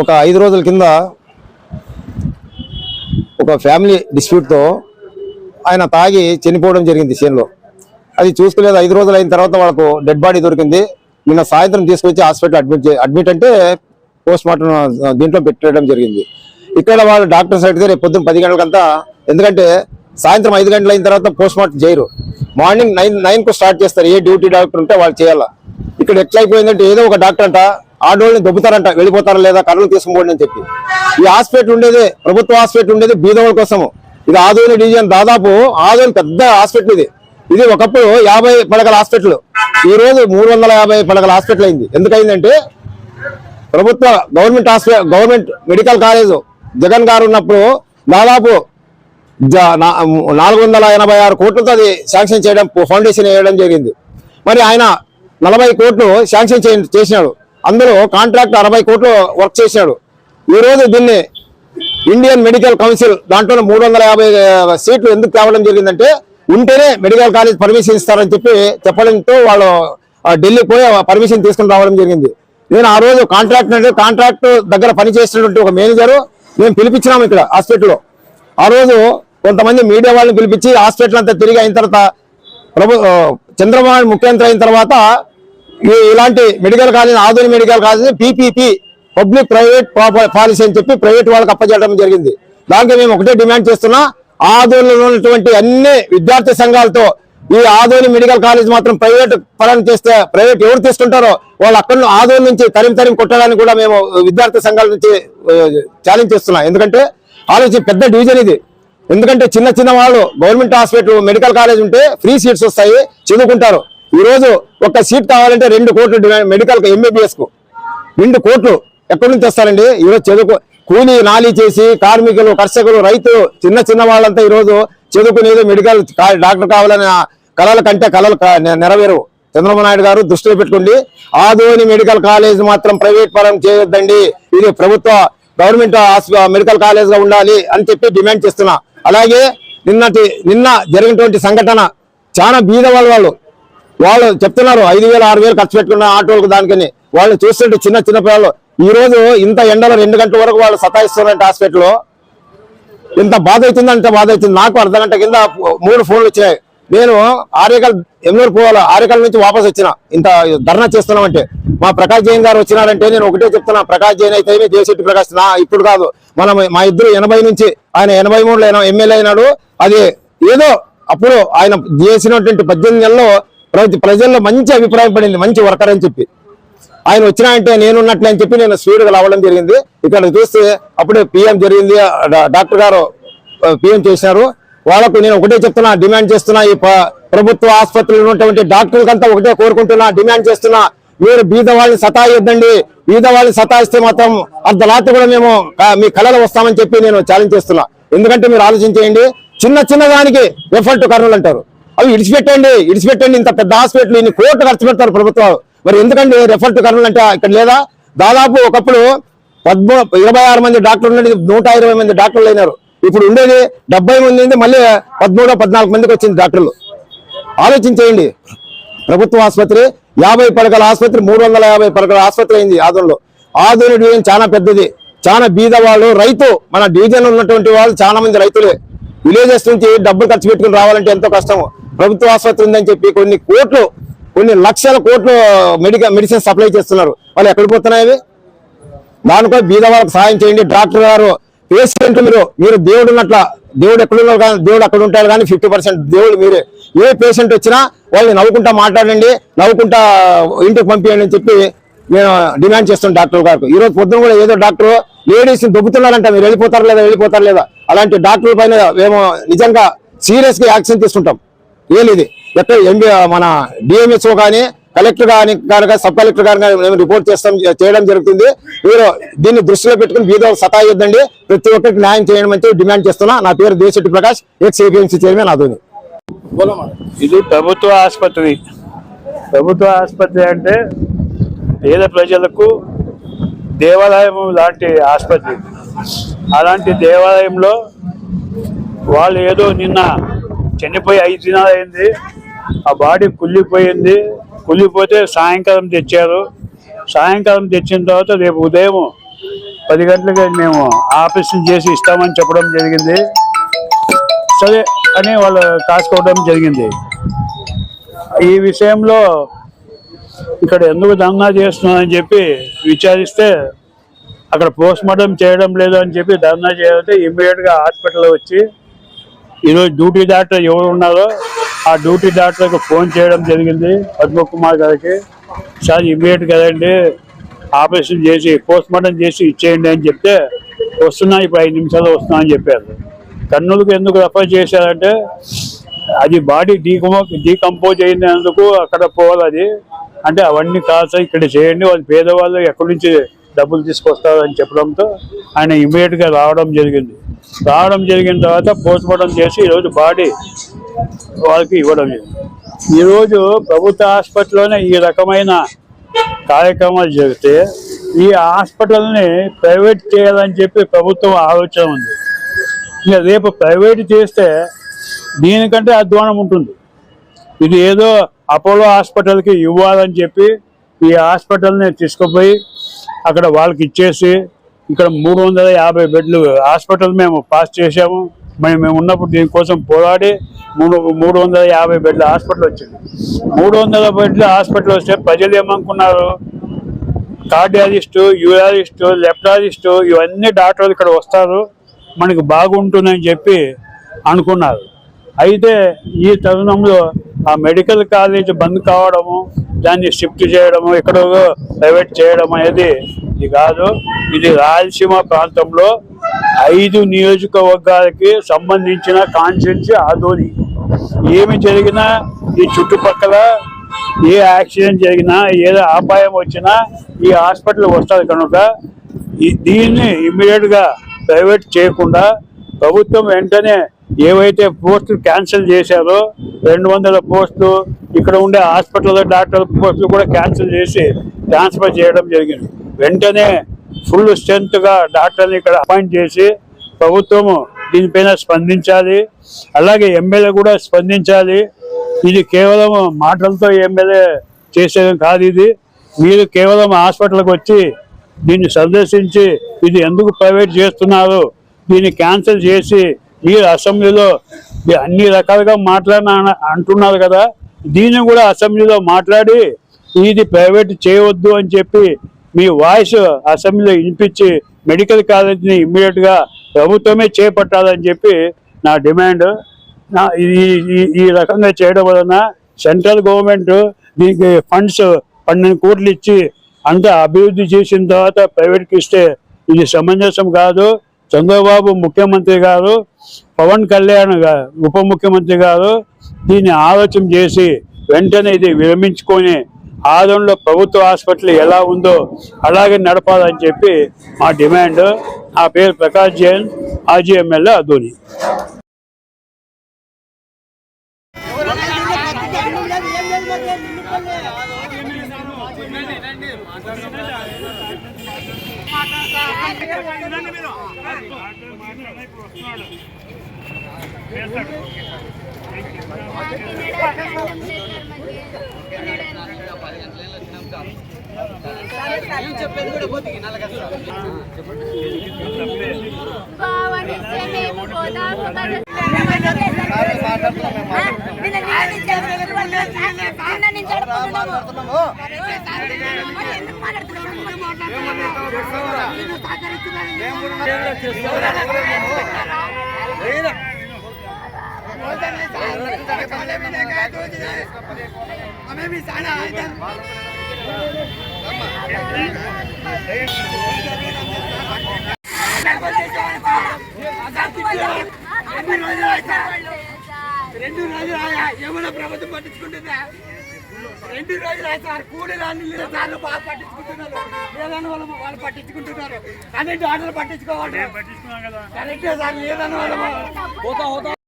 ఒక ఐదు రోజుల కింద ఒక ఫ్యామిలీ డిస్ప్యూట్తో ఆయన తాగి చనిపోవడం జరిగింది చేనులో అది చూసుకోలేదు. ఐదు రోజులు అయిన తర్వాత వాళ్ళకు డెడ్ బాడీ దొరికింది. నిన్న సాయంత్రం తీసుకొచ్చి హాస్పిటల్ అడ్మిట్ అడ్మిట్ అంటే పోస్ట్ మార్టం దీంట్లో పెట్టడం జరిగింది. ఇక్కడ వాళ్ళు డాక్టర్స్ సైడ్ రేపు పొద్దున్న పది గంటలకంతా ఎందుకంటే సాయంత్రం ఐదు గంటల అయిన తర్వాత పోస్ట్ మార్టం చేయరు. మార్నింగ్ నైన్ నైన్కు స్టార్ట్ చేస్తారు. ఏ డ్యూటీ డాక్టర్ ఉంటే వాళ్ళు చేయాలా. ఇక్కడ ఎట్లా అయిపోయిందంటే ఏదో ఒక డాక్టర్ అంట ఆడోళ్ళని దొబ్బుతారంట వెళ్ళిపోతారా లేదా కర్రలు తీసుకుపోండి అని చెప్పి. ఈ హాస్పిటల్ ఉండేది ప్రభుత్వ హాస్పిటల్ ఉండేది బీదవాళ్ళ కోసము. ఇది ఆదోని డివిజన్ దాదాపు ఆదోని పెద్ద హాస్పిటల్ ఇది. ఇది ఒకప్పుడు యాభై పడకల హాస్పిటల్. ఈ రోజు మూడు వందల యాభై పడకల హాస్పిటల్ అయింది. ఎందుకయిందంటే ప్రభుత్వ government hospital government medical college Jagan గారు ఉన్నప్పుడు దాదాపు జ- నాలుగు వందల ఎనభై ఆరు కోట్లతో అది శాంక్షన్ చేయడం ఫౌండేషన్ వేయడం జరిగింది. మరి ఆయన నలభై కోట్లు శాంక్షన్ చేసినాడు. అందులో కాంట్రాక్ట్ అరవై కోట్లు వర్క్ చేశాడు. ఈరోజు దీన్ని ఇండియన్ మెడికల్ కౌన్సిల్ దాంట్లో మూడు వందల యాభై సీట్లు ఎందుకు తేవడం జరిగిందంటే ఉంటేనే మెడికల్ కాలేజ్ పర్మిషన్ ఇస్తారని చెప్పి చెప్పడంతో వాళ్ళు ఆ, ఢిల్లీ పోయి పర్మిషన్ తీసుకుని రావడం జరిగింది. నేను ఆ రోజు కాంట్రాక్ట్ అంటే కాంట్రాక్ట్ దగ్గర పనిచేసినటువంటి ఒక మేనేజరు మేము పిలిపించినాము ఇక్కడ హాస్పిటల్లో. ఆ రోజు కొంతమంది మీడియా వాళ్ళని పిలిపించి హాస్పిటల్ అంతా తిరిగి అయిన తర్వాత ప్రభు చంద్రబాబు ముఖ్యమంత్రి అయిన తర్వాత ఇలాంటి మెడికల్ కాలేజ్ ఆధునిక medical college PPP public private policy అని చెప్పి ప్రైవేట్ వాళ్ళకి అప్పచేయడం జరిగింది. దానికి మేము ఒకటే డిమాండ్ చేస్తున్నా ఆధునిలో ఉన్నటువంటి అన్ని విద్యార్థి సంఘాలతో ఈ ఆదోని మెడికల్ కాలేజ్ మాత్రం ప్రైవేట్ పరం చేస్తే ప్రైవేట్ ఎవరు తీసుకుంటారో వాళ్ళు అక్కడ ను- ఆదోని నుంచి తరిం తరిం కొట్టడానికి కూడా మేము విద్యార్థి సంఘాల నుంచి ఛాలెంజ్ చేస్తున్నాం. ఎందుకంటే ఆలోచి పెద్ద డివిజన్ ఇది. ఎందుకంటే చిన్న చిన్న వాళ్ళు గవర్నమెంట్ హాస్పిటల్ మెడికల్ కాలేజ్ ఉంటే ఫ్రీ సీట్స్ వస్తాయి చదువుకుంటారు. ఈరోజు ఒక సీట్ కావాలంటే రెండు కోట్లు డిమాండ్ మెడికల్ ఎంబీబీఎస్కు రెండు కోట్లు ఎక్కడి నుంచి వస్తారండి ఈరోజు చదువుకో కూలీ నాలి చేసి కార్మికులు కర్షకులు రైతులు చిన్న చిన్న వాళ్ళంతా ఈరోజు చదువుకునేది మెడికల్ డాక్టర్ కావాలని కళల కంటే కళలు నెరవేరు చంద్రబాబు నాయుడు గారు దృష్టిలో పెట్టుకోండి. ఆదోని మెడికల్ కాలేజ్ మాత్రం ప్రైవేట్ పరం చేయొద్దండి. ఇది ప్రభుత్వ గవర్నమెంట్ మెడికల్ కాలేజ్గా ఉండాలి అని చెప్పి డిమాండ్ చేస్తున్నా. అలాగే నిన్నటి నిన్న జరిగినటువంటి సంఘటన చాలా బీద వాళ్ళు వాళ్ళు చెప్తున్నారు ఐదు వేలు ఆరు వేలు ఖర్చు పెట్టుకున్న ఆటోలకు దానికని. వాళ్ళు చూస్తుంటే చిన్న చిన్న పిల్లలు. ఈ రోజు ఇంత ఎండలో రెండు గంటల వరకు వాళ్ళు సతాయిస్తున్నారంటే హాస్పిటల్లో. ఇంత బాధ అవుతుందంటే బాధ అవుతుంది నాకు అర్ధ గంట కింద మూడు ఫోన్లు వచ్చినాయి. నేను ఆరేకల్ ఎమ్మెల్యే పోవాలి? ఆరేకల్ నుంచి వాపస్ వచ్చిన. ఇంత ధర్నా చేస్తున్నామంటే. మా ప్రకాష్ జైన్ గారు వచ్చినారంటే నేను ఒకటే చెప్తున్నా. ప్రకాష్ జైన్ అయితే జయశెట్టి ప్రకాష్ నా ఇప్పుడు కాదు. మనం మా ఇద్దరు ఎనభై నుంచి ఆయన ఎనభై మూడులో ఎమ్మెల్యే అయినాడు. అది ఏదో అప్పుడు ఆయన చేసినటువంటి పద్దెనిమిది నెలల్లో ప్రతి ప్రజల్లో మంచి అభిప్రాయం పడింది మంచి వర్కర్ అని చెప్పి. ఆయన వచ్చినాయంటే నేనున్నట్లే అని చెప్పి నేను స్పీడ్గా రావడం జరిగింది. ఇక్కడ చూస్తే అప్పుడే పిఎం జరిగింది. డాక్టర్ గారు పిఎం చేశారు. వాళ్ళకు నేను ఒకటే చెప్తున్నా డిమాండ్ చేస్తున్నా ఈ ప్రభుత్వ ఆసుపత్రిలో ఉన్నటువంటి డాక్టర్లకంతా ఒకటే కోరుకుంటున్నా డిమాండ్ చేస్తున్నా. మీరు బీద వాళ్ళని సతాయిద్దండి. బీద వాళ్ళని సతాయిస్తే మాత్రం అర్ధరాత్రి కూడా మేము మీ కళలు వస్తామని చెప్పి నేను ఛాలెంజ్ చేస్తున్నా. ఎందుకంటే మీరు ఆలోచించేయండి చిన్న చిన్న దానికి ఎఫర్ట్ కర్నూలు అంటారు. అవి ఇడిచిపెట్టండి ఇడిచిపెట్టండి ఇంత పెద్ద హాస్పిటల్ ఇన్ని కోట్లు ఖర్చు పెడతారు ప్రభుత్వాలు మరి ఎందుకంటే రెఫర్ టు కర్నూలు అంటే ఇక్కడ లేదా? దాదాపు ఒకప్పుడు పద్మ ఇరవై ఆరు మంది డాక్టర్లు ఉండేది నూట ఇరవై మంది డాక్టర్లు అయినారు. ఇప్పుడు ఉండేది డెబ్బై మంది ఉంది మళ్ళీ పదమూడో పద్నాలుగు మందికి వచ్చింది డాక్టర్లు. ఆలోచించేయండి. ప్రభుత్వ ఆసుపత్రి యాభై పడకల ఆసుపత్రి మూడు వందల యాభై పడకల ఆసుపత్రి అయింది ఆదోనిలో ఆదోని డివిజన్ చాలా పెద్దది. చాలా బీద వాళ్ళు రైతు మన డివిజన్ ఉన్నటువంటి వాళ్ళు చాలా మంది రైతులే. విలేజెస్ నుంచి డబ్బులు ఖర్చు పెట్టుకుని రావాలంటే ఎంతో కష్టము. ప్రభుత్వ ఆసుపత్రి ఉందని చెప్పి కొన్ని కోట్లు కొన్ని లక్షల కోట్లు మెడికల్ మెడిసిన్ సప్లై చేస్తున్నారు. వాళ్ళు ఎక్కడికి పోతున్నాయి అవి? దానిపై బీద వాళ్ళకి సహాయం చేయండి. డాక్టర్ గారు పేషెంట్ మీరు మీరు దేవుడు ఉన్నట్ల దేవుడు ఎక్కడున్నారు కానీ దేవుడు అక్కడ ఉంటాడు కానీ ఫిఫ్టీ పర్సెంట్ దేవుడు మీరే. ఏ పేషెంట్ వచ్చినా వాళ్ళని నవ్వుకుంటా మాట్లాడండి నవ్వుకుంటా ఇంటికి పంపించండి అని చెప్పి నేను డిమాండ్ చేస్తాను డాక్టర్ గారికి. ఈ రోజు పొద్దున కూడా ఏదో డాక్టర్ లేడీస్ని దొబ్బుతున్నారంట మీరు వెళ్ళిపోతారు లేదా వెళ్ళిపోతారు లేదా? అలాంటి డాక్టర్ పైన మేము నిజంగా సీరియస్గా యాక్షన్ తీసుకుంటాం. ఏం ఇది ఎక్కడ ఎంబీ మన డిఎంహెచ్ఓ కానీ కలెక్టర్ కానీ కనుక సబ్ కలెక్టర్ గారు కానీ మేము రిపోర్ట్ చేస్తాం చేయడం జరుగుతుంది. మీరు దీన్ని దృష్టిలో పెట్టుకుని బీద సతాయిద్దండి. ప్రతి ఒక్కరికి న్యాయం చేయడం అని డిమాండ్ చేస్తున్నా. నా పేరు Desetti Prakash ex APMC chairman Adoni ఇది ప్రభుత్వ ఆసుపత్రి. ప్రభుత్వ ఆసుపత్రి అంటే పేద ప్రజలకు దేవాలయం లాంటి ఆసుపత్రి. అలాంటి దేవాలయంలో వాళ్ళు ఏదో నిన్న చనిపోయి ఐదు దినాలు అయింది. ఆ బాడీ కుళ్ళిపోయింది. కుళ్ళిపోతే సాయంకాలం తెచ్చారు. సాయంకాలం తెచ్చిన తర్వాత రేపు ఉదయం పది గంటలకి మేము ఆపరేషన్ చేసి ఇస్తామని చెప్పడం జరిగింది. సరే అని వాళ్ళు కాసుకోవడం జరిగింది. ఈ విషయంలో ఇక్కడ ఎందుకు ధర్నా చేస్తున్నామని చెప్పి విచారిస్తే అక్కడ పోస్ట్ మార్టం చేయడం లేదు అని చెప్పి ధర్నా చేయాలంటే ఇమ్మీడియట్గా హాస్పిటల్ వచ్చి ఈరోజు డ్యూటీ డాక్టర్ ఎవరు ఉన్నారో ఆ డ్యూటీ డాక్టర్కి ఫోన్ చేయడం జరిగింది పద్మ కుమార్ గారికి. సార్ ఇమ్మీడియట్ రండి ఆపరేషన్ చేసి పోస్ట్ మార్టం చేసి ఇచ్చేయండి అని చెప్తే వస్తున్నా ఇప్పుడు ఐదు నిమిషాలు వస్తున్నా అని చెప్పారు. కర్నూలుకు ఎందుకు రెఫర్ చేశారంటే అది బాడీ డీకంపో డీకంపోజ్ అయినందుకు అక్కడ పోవాలి అది. అంటే అవన్నీ కాస్త ఇక్కడ చేయండి వాళ్ళు పేదవాళ్ళు ఎక్కడి నుంచి డబ్బులు తీసుకొస్తారని చెప్పడంతో ఆయన ఇమీడియట్గా రావడం జరిగింది. రావడం జరిగిన తర్వాత పోస్ట్మార్టం చేసి ఈరోజు బాడీ వాళ్ళకి ఇవ్వడం జరిగింది. ఈరోజు ప్రభుత్వ హాస్పిటల్లోనే ఈ రకమైన కార్యక్రమాలు జరిగితే ఈ హాస్పిటల్ని ప్రైవేట్ చేయాలని చెప్పి ప్రభుత్వం ఆలోచన ఉంది. ఇంకా రేపు ప్రైవేట్ చేస్తే దీనికంటే అధ్వానం ఉంటుంది. ఇది ఏదో అపోలో హాస్పిటల్కి ఇవ్వాలని చెప్పి ఈ హాస్పిటల్ని తీసుకుపోయి అక్కడ వాళ్ళకి ఇచ్చేసి ఇక్కడ మూడు వందల యాభై బెడ్లు హాస్పిటల్ మేము పాస్ చేసాము మరి మేము ఉన్నప్పుడు దీనికోసం పోరాడి మూడు మూడు వందల యాభై బెడ్ల హాస్పిటల్ వచ్చింది. మూడు వందల బెడ్ల హాస్పిటల్ వస్తే ప్రజలు ఏమనుకున్నారు? కార్డియాలజిస్టు యూరాలజిస్టు లెప్టాలజిస్టు ఇవన్నీ డాక్టర్లు ఇక్కడ వస్తారు. మనకి బాగుంటుందని చెప్పి అనుకున్నారు. అయితే ఈ తరుణంలో ఆ మెడికల్ కాలేజ్ బంద్ కావడము దాన్ని షిఫ్ట్ చేయడము ఎక్కడో ప్రైవేట్ చేయడం అనేది ఇది కాదు ఇది రాయలసీమ ప్రాంతంలో ఐదు నియోజకవర్గాలకి సంబంధించిన కాన్స్టిట్యూన్సీ ఆధోని ఏమి జరిగినా ఈ చుట్టుపక్కల ఏ యాక్సిడెంట్ జరిగినా ఏదో అపాయం వచ్చినా ఈ హాస్పిటల్ వస్తుంది కనుక దీన్ని ఇమ్మీడియట్గా ప్రైవేట్ చేయకుండా ప్రభుత్వం వెంటనే ఏవైతే పోస్టులు క్యాన్సిల్ చేశారో రెండు వందల పోస్టులు ఇక్కడ ఉండే హాస్పిటల్ డాక్టర్ పోస్టులు కూడా క్యాన్సిల్ చేసి ట్రాన్స్ఫర్ చేయడం జరిగింది. వెంటనే ఫుల్ స్ట్రెంత్గా డాక్టర్ని ఇక్కడ అపాయింట్ చేసి ప్రభుత్వము దీనిపైన స్పందించాలి. అలాగే ఎమ్మెల్యే కూడా స్పందించాలి. ఇది కేవలం మాటలతో ఎమ్మెల్యే చేసేది కాదు ఇది. మీరు కేవలం హాస్పిటల్కి వచ్చి దీన్ని సందర్శించి ఇది ఎందుకు ప్రైవేట్ చేస్తున్నారు? దీన్ని క్యాన్సిల్ చేసి మీరు అసెంబ్లీలో అన్ని రకాలుగా మాట్లాడిన అంటున్నారు కదా. దీన్ని కూడా అసెంబ్లీలో మాట్లాడి ఇది ప్రైవేట్ చేయవద్దు అని చెప్పి మీ వాయిస్ అసెంబ్లీలో వినిపించి మెడికల్ కాలేజీని ఇమ్మీడియట్గా ప్రభుత్వమే చేపట్టాలని చెప్పి నా డిమాండ్. నా ఈ ఈ- రకంగా చేయడం వలన సెంట్రల్ గవర్నమెంట్ దీనికి ఫండ్స్ పన్నెండు కోట్లు ఇచ్చి అంత అభివృద్ధి చేసిన తర్వాత ప్రైవేట్కి ఇస్తే ఇది సమంజసం కాదు. చంద్రబాబు ముఖ్యమంత్రి గారు పవన్ కళ్యాణ్ ఉప ముఖ్యమంత్రి గారు దీన్ని ఆలోచన చేసి వెంటనే ఇది విరమించుకొని ఆదంలో ప్రభుత్వ హాస్పిటల్ ఎలా ఉందో అలాగే నడపాలని చెప్పి మా డిమాండ్. నా పేరు ప్రకాష్ జైన్ మాజీ ఎమ్మెల్యే అదోని. భావనిస్తే మాట్లాడుతున్నాము పోదాము కదా. నిన్న నేను నిన్న నేను జరుపుకున్నాము. మరి నేను సహకరిస్తున్నాను. రెండు రోజులు ఆయా ఏమైనా ప్రభుత్వం పట్టించుకుంటుందా రెండు రోజులు అయ్యా సార్ కూడి రాని సార్లు బాగా పట్టించుకుంటున్నారు లేదని వాళ్ళు వాళ్ళు పట్టించుకుంటున్నారు కానీ డాక్టర్లు పట్టించుకోవాలి కరెక్టే సార్ లేదని వాళ్ళు